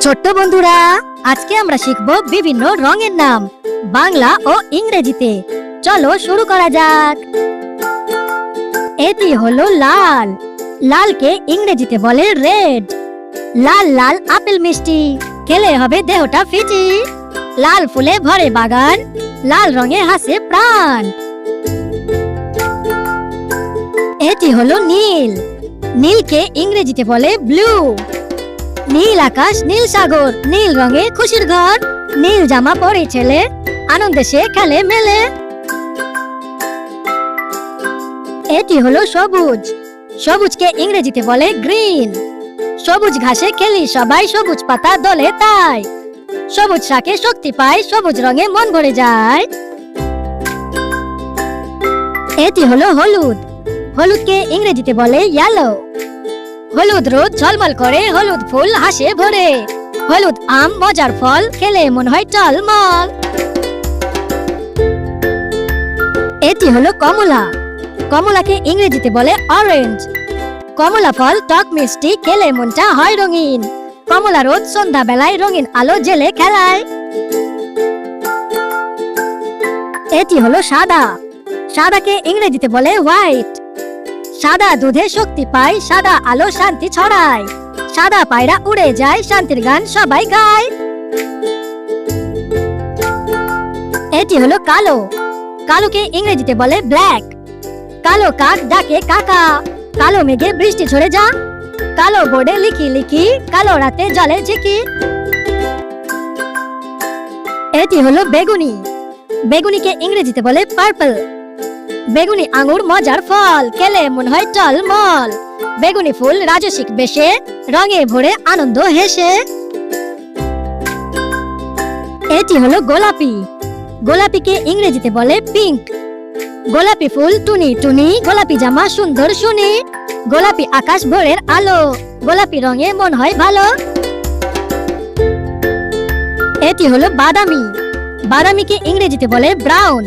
ছোট্ট বন্ধুরা, আজকে আমরা শিখব বিভিন্ন রঙের নাম, বাংলা ও ইংরেজিতে। চলো শুরু করা যাক। এটি হলো লাল। লালকে ইংরেজিতে বলে রেড। লাল লাল আপেল মিষ্টি। খেলে হবে দেহটা ফিটি লাল ফুলে ভরে বাগান। লাল রঙে হাসে প্রাণ। এটি হলো নীল। নীলকে ইংরেজিতে বলে ব্লু। নীল আকাশ, নীল সাগর, নীল রঙে খুশির ঘর, নীল জামা পরে ছেলে, আনন্দে সে খেলে মেলে। এটি হলো সবুজ। সবুজকে ইংরেজিতে বলে গ্রিন। সবুজ ঘাসে খেলি সবাই, সবুজ পাতা দলে তাই। সবুজ শাকে শক্তি পায় সবুজ রঙে মন ভরে যায়। এটি হলো হলুদ। হলুদকে ইংরেজিতে বলে ইয়েলো হলুদ রোদ ঝলমল করে, হলুদ ফুল হাসে ভরে। হলুদ আম, মজার ফল, খেলে মন হয় টলমল। এটি হলো কমলা। কমলাকে ইংরেজিতে বলে অরেঞ্জ কমলা ফল, টক মিষ্টি, খেলে মনটা হয় রঙিন। কমলা রোদ সন্ধ্যা বেলায় রঙিন আলো জেলে খেলায়। এটি হলো সাদা। সাদাকে ইংরেজিতে বলে হোয়াইট সাদা দুধে শক্তি পায়, সাদা আলো শান্তি ছড়ায়। সাদা পায়রা উড়ে যায়, শান্তির গান সবাই গায়। এটি হলো কালো। কালোকে ইংরেজিতে বলে ব্ল্যাক। কালো কাক ডাকে কাকা। কালো মেঘে বৃষ্টি ঝরে যা। কালো বোর্ডে লিখি লিখি, কালো রাতে জলে ঝিকি। এটি হলো বেগুনি। বেগুনিকে ইংরেজিতে বলে পার্পল। বেগুনি আঙুর মজার ফল খেলে মন হয় টলমল। বেগুনি ফুল রাজসিক বেশে, রঙে ভরে আনন্দ হেসে। এটি হলো গোলাপি। গোলাপিকে ইংরেজিতে বলে পিঙ্ক। গোলাপি ফুল টুনি টুনি, গোলাপি জামা সুন্দর শুনি গোলাপি আকাশ ভোরের আলো, গোলাপি রঙে মন হয় ভালো। এটি হলো বাদামি। বাদামিকে ইংরেজিতে বলে ব্রাউন।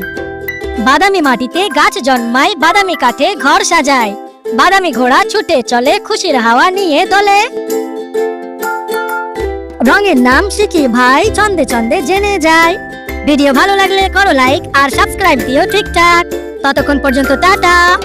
বাদামি মাটিতে গাছ জন্মায়, বাদামি কাঠে ঘর সাজায়। বাদামি ঘোড়া ছুটে চলে, খুশির হাওয়া নিয়ে দলে। রঙের নাম শিখি ভাই, ছন্দে ছন্দে জেনে যায়। ভিডিও ভালো লাগলে করো লাইক আর সাবস্ক্রাইব দিও ঠিকঠাক। ততক্ষণ পর্যন্ত টাটা।